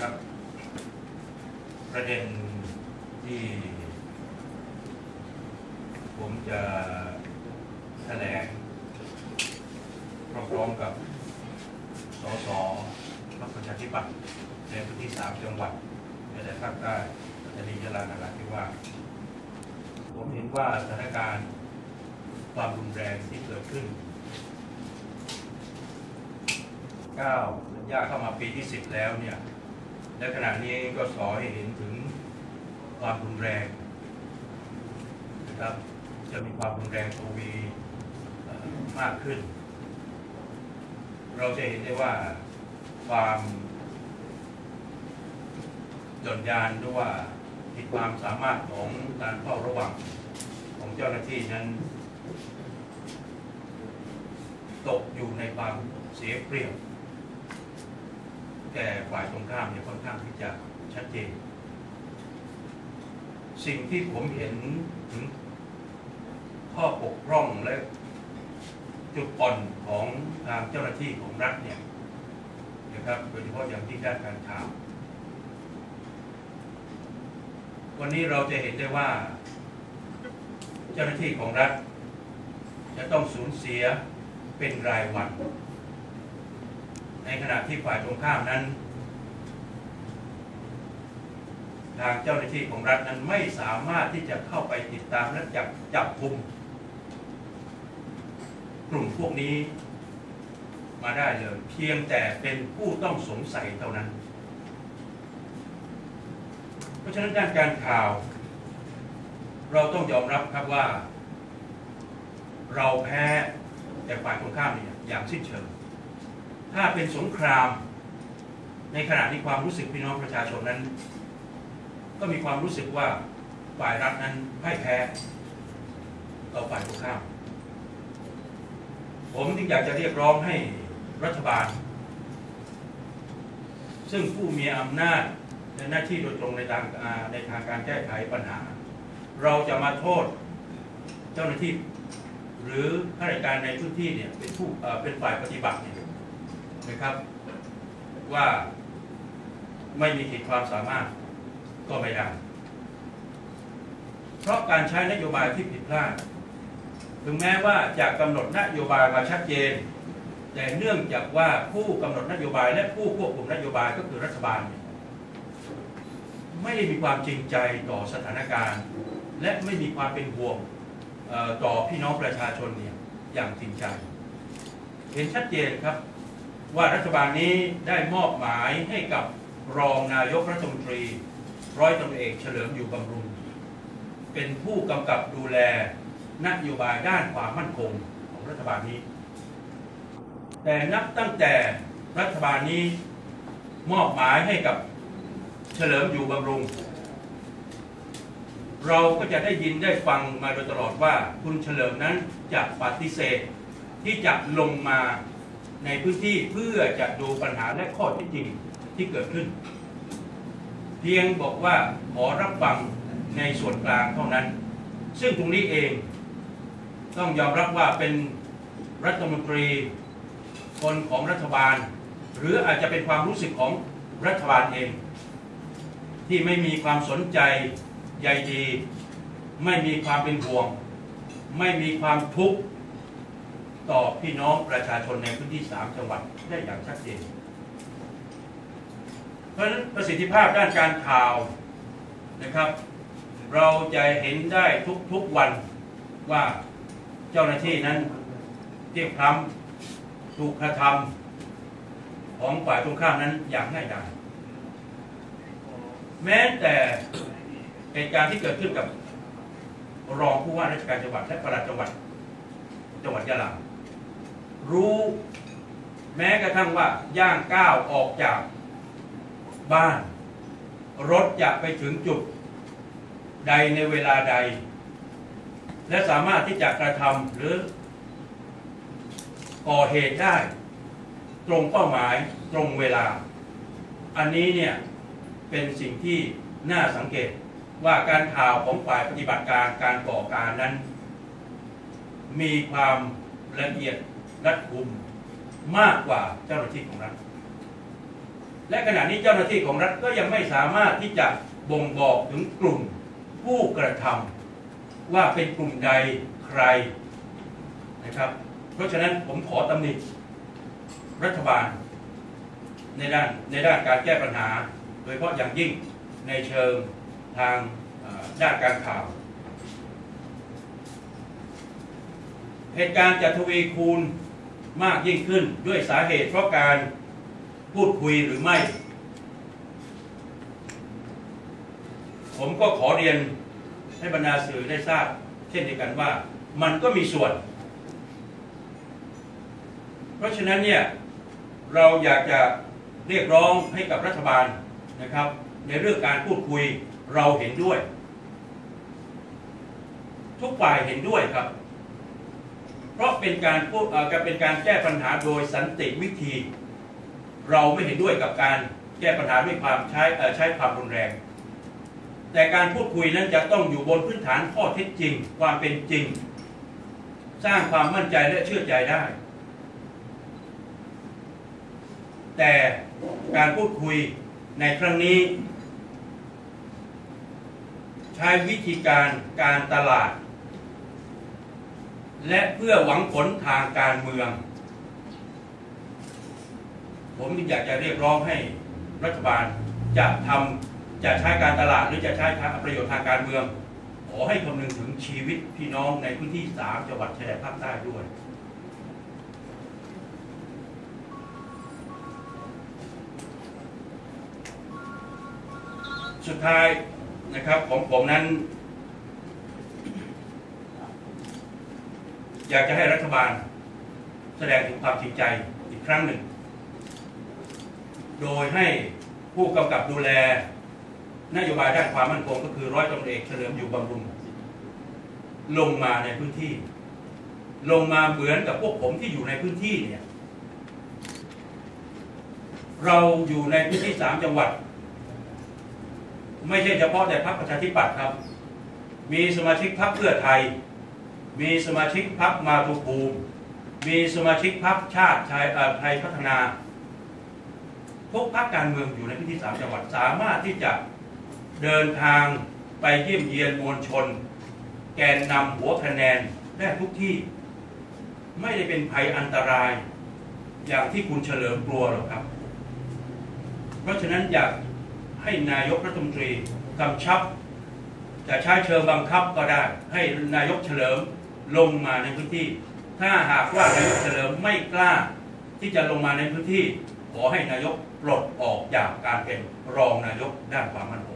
ครับ ประเด็นที่ ผมจะแถลงพร้อมๆกับสสพรรคประชาธิปัตย์ในพื้นที่สามจังหวัดในแถบภาคใต้ปัตตานียะลานราธิวาสผมเห็นว่าสถานการณ์ความรุนแรงที่เกิดขึ้นก้าวย่าเข้ามาปีที่สิบแล้วเนี่ย และขณะนี้ก็สอให้เห็นถึงความรุนแรงนะครับจะมีความรุนแรงทวีมากขึ้น เราจะเห็นได้ว่าความหย่อนยานหรือว่าขีดความสามารถของการเฝ้าระวังของเจ้าหน้าที่นั้น ตกอยู่ในความเสียเปรียบ แก่ฝ่ายตรงข้ามเนี่ยค่อนข้างที่จะชัดเจน สิ่งที่ผมเห็นถึงข้อบกพร่องและจุดอ่อนของทางเจ้าหน้าที่ของรัฐเนี่ยนะครับโดยเฉพาะอย่างที่ด้านการข่าววันนี้เราจะเห็นได้ว่า เจ้าหน้าที่ของรัฐ จะต้องสูญเสียเป็นรายวัน ในขณะที่ฝ่ายตรงข้ามนั้น ทางเจ้าหน้าที่ของรัฐนั้นไม่สามารถที่จะเข้าไปติดตามและจับจับกุมกลุ่มพวกนี้มาได้เลยเพียงแต่เป็นผู้ต้องสงสัยเท่านั้น เพราะฉะนั้นด้านการข่าว เราต้องยอมรับครับว่า เราแพ้แต่ฝ่ายตรงข้ามเนี่ยอย่างสิ้นเชิง ถ้าเป็นสงคราม ในขณะที่ความรู้สึกพี่น้องประชาชนนั้น ก็มีความรู้สึกว่าฝ่ายรัฐนั้นพ่ายแพ้ต่อฝ่ายตรงข้าม ผมจึงอยากจะเรียกร้องให้รัฐบาล ซึ่งผู้มีอำนาจและหน้าที่โดยตรงในทางในทางการแก้ไขปัญหา เราจะมาโทษเจ้าหน้าที่ หรือข้าราชการในพื้นที่เนี่ยเป็นผู้เอ่อเป็นฝ่ายปฏิบัติเนี่ย นะครับ ว่าไม่มีขีดความสามารถก็ไม่ได้ เพราะการใช้นโยบายที่ผิดพลาด ถึงแม้ว่าจะกำหนดนโยบายมาชัดเจน แต่เนื่องจากว่าผู้กำหนดนโยบายและผู้ควบคุมนโยบายก็คือรัฐบาล ไม่ได้มีความจริงใจต่อสถานการณ์ และไม่มีความเป็นห่วงต่อพี่น้องประชาชนเนี่ยอย่างจริงใจ เห็นชัดเจนครับ ว่ารัฐบาลนี้ได้มอบหมายให้กับรองนายกรัฐมนตรี ร้อยตำรวจเอกเฉลิมอยู่บำรุง เป็นผู้กำกับดูแลนโยบายด้านความมั่นคงของรัฐบาลนี้ แต่นับตั้งแต่รัฐบาลนี้มอบหมายให้กับเฉลิมอยู่บำรุง เราก็จะได้ยินได้ฟังมาโดยตลอดว่าคุณเฉลิมนั้นจะปฏิเสธที่จะลงมา ในพื้นที่เพื่อจะดูปัญหาและข้อท็จจริงที่เกิดขึ้น เพียงบอกว่าขอรับฟังในส่วนกลางเท่านั้น ซึ่งตรงนี้เอง ต้องยอมรับว่าเป็นรัฐมนตรีคนของรัฐบาล หรืออาจจะเป็นความรู้สึกของรัฐบาลเอง ที่ไม่มีความสนใจใยดี ไม่มีความเป็นห่วง ไม่มีความทุกข์ ต่อพี่น้องประชาชนในพื้นที่ 3 จังหวัดได้อย่างชัดเจน เพราะฉะนั้นประสิทธิภาพด้านการข่าวนะครับ เราจะเห็นได้ทุกๆวันว่าเจ้าหน้าที่นั้นเทียบคำถูกกระทำของฝ่ายตรงข้ามนั้นอย่างง่ายดายแม้แต่เหตุการณ์ที่เกิดขึ้นกับรองผู้ว่าราชการจังหวัดและประหลัดจังหวัดจังหวัดยะลา รู้แม้กระทั่งว่าย่างก้าวออกจากบ้าน รถจะไปถึงจุดใดในเวลาใด และสามารถที่จะกระทำหรือก่อเหตุได้ ตรงเป้าหมายตรงเวลา อันนี้เนี่ยเป็นสิ่งที่น่าสังเกตว่าการข่าวของฝ่ายปฏิบัติการการก่อการนั้น มีความละเอียด รัดกุมมากกว่าเจ้าหน้าที่ของรัฐ และขณะนี้เจ้าหน้าที่ของรัฐก็ยังไม่สามารถที่จะบ่งบอกถึงกลุ่มผู้กระทำว่าเป็นกลุ่มใดใครนะครับ เพราะฉะนั้นผมขอตำหนิรัฐบาล ในด้านในด้านการแก้ปัญหา โดยเฉพาะอย่างยิ่งในเชิงทางด้านการข่าว เหตุการณ์จะทวีคูณ มากยิ่งขึ้นด้วยสาเหตุเพราะการพูดคุยหรือไม่ ผมก็ขอเรียนให้บรรดาสื่อได้ทราบ เช่นเดียวกันว่ามันก็มีส่วน เพราะฉะนั้นเนี่ยเราอยากจะเรียกร้องให้กับรัฐบาลนะครับ ในเรื่องการพูดคุยเราเห็นด้วย ทุกฝ่ายเห็นด้วยครับ เพราะเป็นการพูดเอ่อเป็นการแก้ปัญหาโดยสันติวิธี เราไม่เห็นด้วยกับการแก้ปัญหาด้วยความใช้ใช้ความรุนแรง แต่การพูดคุยนั้นจะต้องอยู่บนพื้นฐานข้อเท็จจริง ความเป็นจริง สร้างความมั่นใจและเชื่อใจได้ แต่การพูดคุยในครั้งนี้ ใช้วิธีการการตลาด และเพื่อหวังผลทางการเมือง ผมอยากจะเรียกร้องให้รัฐบาลจะทำจะใช้การตลาดหรือจะใช้ประโยชน์ทางการเมือง ขอให้คำนึงถึงชีวิตพี่น้องในพื้นที่สามจังหวัดชายแดนภาคใต้ด้วย สุดท้ายนะครับของผมนั้น อยากจะให้รัฐบาล แสดงถึงความจริงใจอีกครั้งหนึ่ง โดยให้ผู้กำกับดูแล นโยบายด้านความมั่นคงก็คือร้อยตำรวจเอกเฉลิมอยู่บำรุงลงมาในพื้นที่ ลงมาเหมือนกับพวกผมที่อยู่ในพื้นที่เนี่ย เราอยู่ในพื้นที่สามจังหวัด ไม่ใช่เฉพาะแต่พรรคประชาธิปัตย์ครับ มีสมาชิกพรรคเพื่อไทย มีสมาชิกพรรคมาตุภูมิ มีสมาชิกพรรคชาติชายไทยพัฒนา ทุกพรรคการเมืองอยู่ในพื้นที่สามจังหวัดสามารถที่จะเดินทางไปเยี่ยมเยียนมวลชน แกนนำหัวคะแนนได้ทุกที่ไม่ได้เป็นภัยอันตราย อย่างที่คุณเฉลิมกลัวหรอกครับ เพราะฉะนั้นอยากให้นายกรัฐมนตรีกำชับ จะใช้เชิงบังคับก็ได้ ให้นายกเฉลิม ลงมาในพื้นที่ ถ้าหากว่านายกเฉลิมไม่กล้า ที่จะลงมาในพื้นที่ ขอให้นายกปลดออกจากการเป็นรองนายกด้านความมั่นคง